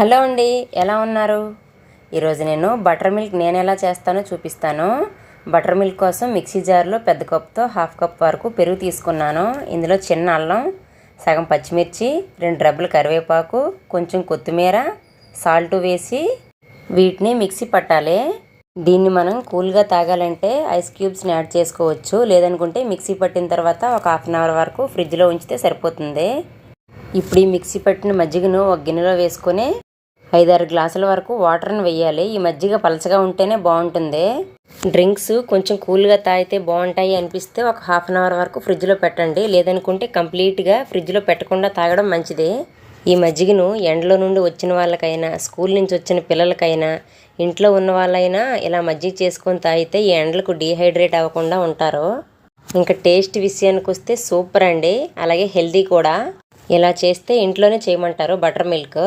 Hello అండి ఎలా ఉన్నారు? ఈరోజు నేను బటర్ మిల్క్ నేను ఎలా చేస్తానో చూపిస్తాను. బటర్ మిల్క్ కోసం మిక్సీ జార్లో పెద్ద కప్తో హాఫ్ కప్ వరకు పెరుగు తీసుకున్నాను. ఇందులో చిన్న అల్లం సగం పచ్చిమిర్చి రెండు రెబ్బలు కరివేపాకు కొంచెం కొత్తిమీర సాల్ట్ వేసి వీటిని మిక్సీ పట్టాలి. దీన్ని మనం కూల్గా తాగాలంటే ఐస్ క్యూబ్స్ని యాడ్ చేసుకోవచ్చు. లేదనుకుంటే మిక్సీ పట్టిన తర్వాత ఒక హాఫ్ అన్ అవర్ వరకు ఫ్రిడ్జ్లో ఉంచితే సరిపోతుంది. ఇప్పుడు ఈ మిక్సీ పట్టిన మజ్జిగను ఒక గిన్నెలో వేసుకొని ఐదారు గ్లాసుల వరకు వాటర్ని వేయాలి ఈ మజ్జిగ పలచగా ఉంటేనే బాగుంటుంది. డ్రింక్స్ కొంచెం కూల్గా తాగితే బాగుంటాయి అనిపిస్తే ఒక హాఫ్ అన్ అవర్ వరకు ఫ్రిడ్జ్లో పెట్టండి. లేదనుకుంటే కంప్లీట్గా ఫ్రిడ్జ్లో పెట్టకుండా తాగడం మంచిది. ఈ మజ్జిగను ఎండలో నుండి వచ్చిన వాళ్ళకైనా స్కూల్ నుంచి వచ్చిన పిల్లలకైనా ఇంట్లో ఉన్న వాళ్ళైనా ఇలా మజ్జిగ చేసుకొని తాగితే ఈ ఎండలకు డీహైడ్రేట్ అవ్వకుండా ఉంటారు. ఇంకా టేస్ట్ విషయానికి వస్తే సూపర్ అండి. అలాగే హెల్దీ కూడా. ఇలా చేస్తే ఇంట్లోనే చేయమంటారు బటర్ మిల్క్.